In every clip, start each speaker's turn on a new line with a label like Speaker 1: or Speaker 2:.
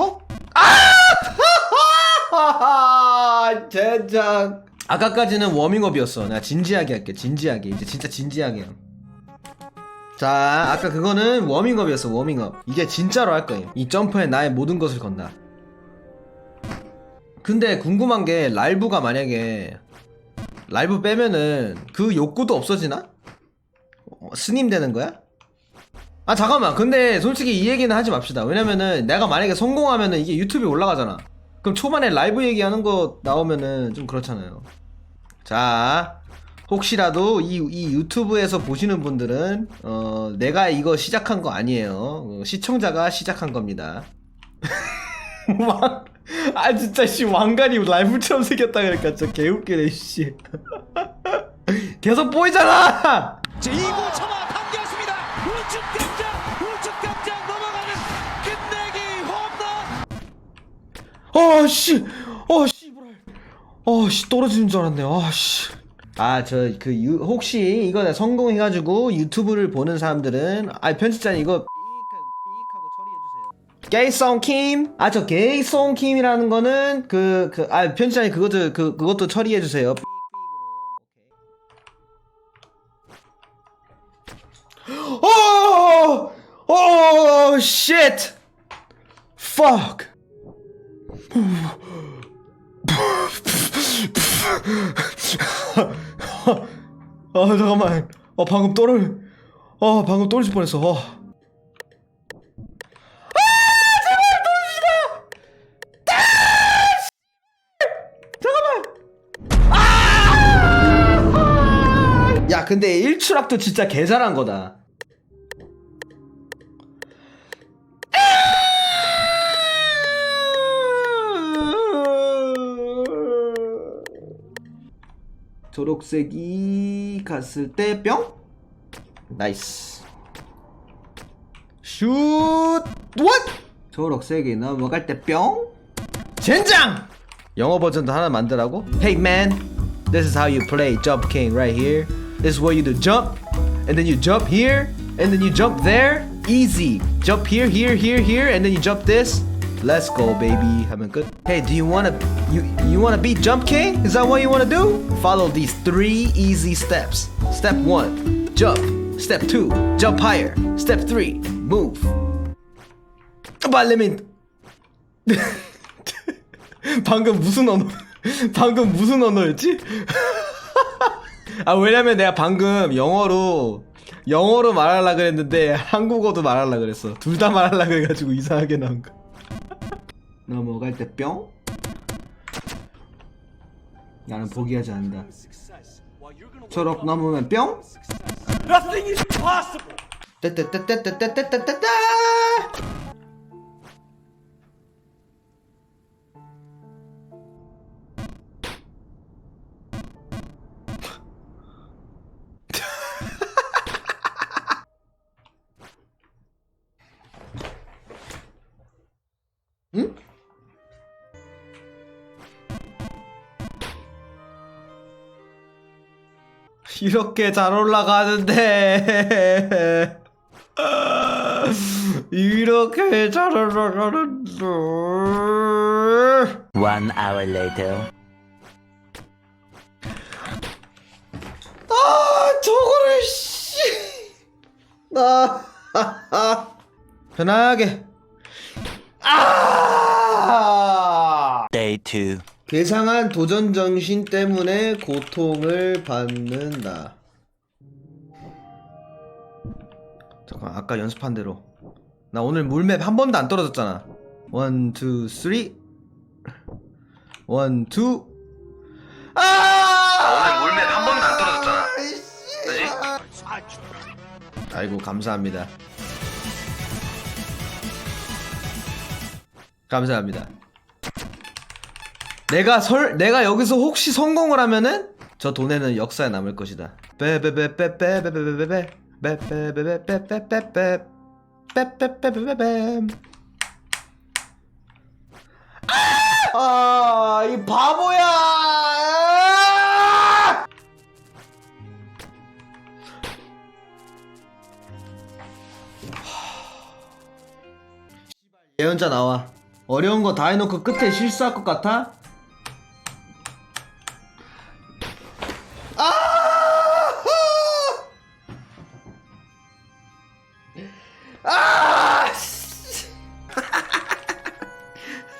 Speaker 1: 턱? 아! 젠장. 아까까지는 워밍업이었어. 내가 진지하게 할게. 진지하게. 이제 진짜 진지하게. 자, 아까 그거는 워밍업이었어. 워밍업. 이제 진짜로 할 거예요. 이 점프에 나의 모든 것을 건다. 근데 궁금한 게 라이브가 만약에 라이브 빼면은 그 욕구도 없어지나? 어, 스님 되는 거야? 아 잠깐만. 근데 솔직히 이 얘기는 하지 맙시다. 왜냐면은 내가 만약에 성공하면은 이게 유튜브에 올라가잖아. 그럼 초반에 라이브 얘기하는 거 나오면은 좀 그렇잖아요. 자 혹시라도 이, 이 유튜브에서 보시는 분들은 어 내가 이거 시작한 거 아니에요. 어, 시청자가 시작한 겁니다. 왕, 아 진짜 씨 왕관이 라이브처럼 생겼다 그러니까 진짜 개웃기네 씨. 계속 보이잖아!
Speaker 2: 제2구 참아 당겼습니다. 우측
Speaker 1: 어씨 어씨 어씨 떨어지는 줄 알았네 아씨 아 저 그 혹시 이거 내가 성공해가지고 유튜브를 보는 사람들은 아 편집자님 이거 게이송 킴 아 저 게이송 킴이라는 거는 그 그 아 편집자님 그것도 그 그것도 처리해주세요 오! 오! 쉣! fuck 아 잠깐만. 어 방금 떨어 어 방금 떨어질 뻔했어. 어. 야 근데 1추락도 진짜 개 잘한 거다 초록색이 갔을 때 뿅? 나이스 슛! what? 초록색이 넘어갈 때 뿅? 젠장! 영어 버전도 하나 만들라고? Hey man, this is how you play Jump King right here. This is where you do jump, and then you jump here, and then you jump there. Easy. Jump here, here, here, here, and then you jump this. Let's go, baby. 하면 끝. Hey, do you wanna you you wanna beat Jump King? Is that what you wanna do? Follow these three easy steps. Step one, jump. Step two, jump higher. Step three, move. Me. 방금 무슨 언어? 방금 무슨 언어였지? 아 왜냐면 내가 방금 영어로 영어로 말하려 그랬는데 한국어도 말하려 그랬어. 둘 다 말하려 그래가지고 이상하게 나온 거. 넘어갈 때 뿅? 나는 포기하지 않는다. 초록 넘으면 뿅?
Speaker 2: Nothing is.
Speaker 1: 따따따따따따따따 이렇게 잘 올라가는데 이렇게 잘 올라가는데
Speaker 3: One hour later.
Speaker 1: 아 저거를 씨. 아 편하게 아
Speaker 3: Day two.
Speaker 1: 괴상한 도전 정신 때문에 고통을 받는다. 잠깐 아까 연습한 대로 나 오늘 물맵 한 번도 안 떨어졌잖아. 원, 투, 쓰리. 원, 투. 아! 오늘 물맵 한 번도 안 떨어졌잖아. 그지? 아이고 감사합니다. 감사합니다. 내가 설 내가 여기서 혹시 성공을 하면은 저 돈에는 역사에 남을 것이다. 아, 이 바보야! 예언자 나와. 어려운 거 다 해놓고 끝에 실수할 것 같아?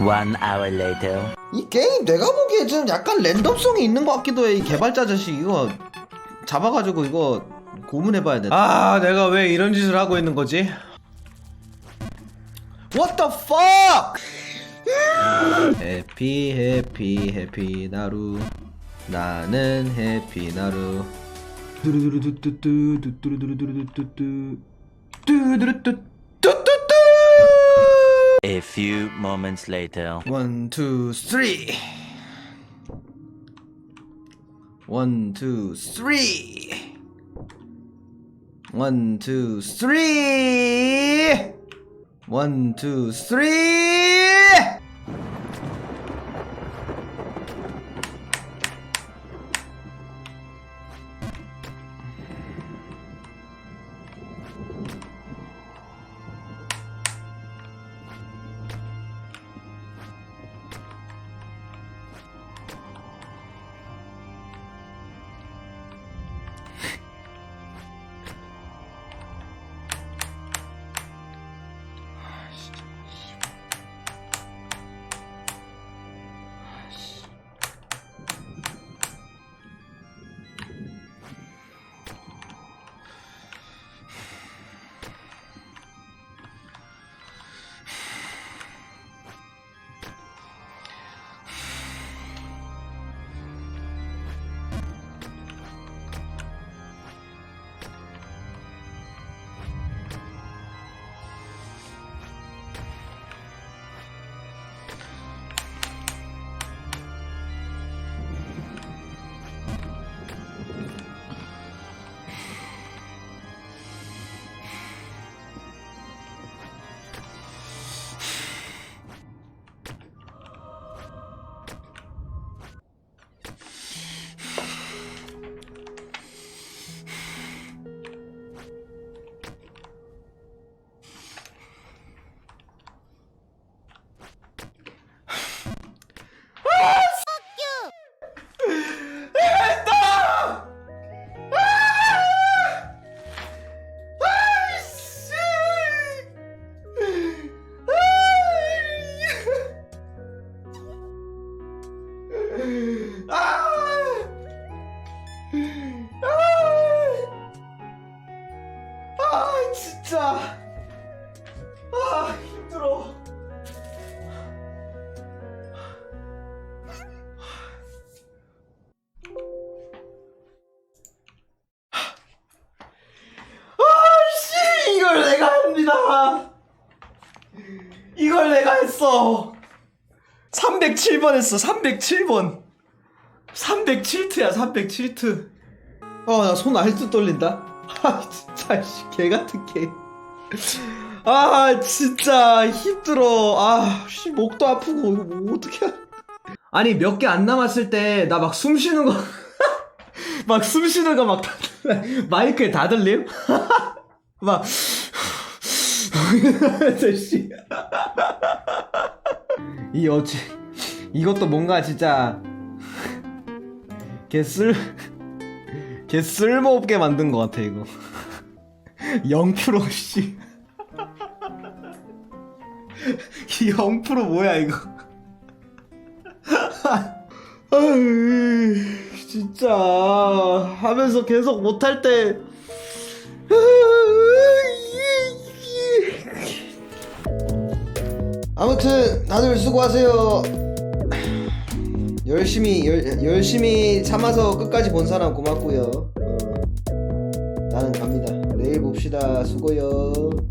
Speaker 3: One hour later.
Speaker 1: 이 게임 내가 보기에 좀 약간 랜덤성이 있는 것 같기도 해. 이 개발자 자식 이거 잡아가지고 이거 고문해봐야 돼. 아, 내가 왜 이런 짓을 하고 있는 거지? What the fuck? 해피 해피 해피 나루 나는 해피 나루 두루두루두뚜뚜 두루두루두뚜뚜 두루두루뚜뚜뚜
Speaker 3: A few moments later.
Speaker 1: One, two, three. One, two, three. One, two, three. One, two, three. 진짜. 아 힘들어. 아씨 이걸 내가 합니다. 이걸 내가 했어. 307번 했어 307번. 307트야 307트. 어나 손 아직도 떨린다. 아 진짜. 아씨 개 같은 개. 아 진짜 힘들어. 아씨 목도 아프고 이거 뭐 어떻게? 아니 몇 개 안 남았을 때 나 막 숨 쉬는 거. 막 숨 쉬는 거 막 마이크에 다 들림? 막 아저씨 이 어찌 이것도 뭔가 진짜 개쓸 개쓸모없게 만든 것 같아 이거 0% 씨. 0% 뭐야 이거? 아유, 진짜 하면서 계속 못할 때 아무튼 다들 수고하세요. 열심히 열, 열심히 참아서 끝까지 본 사람 고맙고요. 어, 나는 갑니다. 봅시다. 수고요.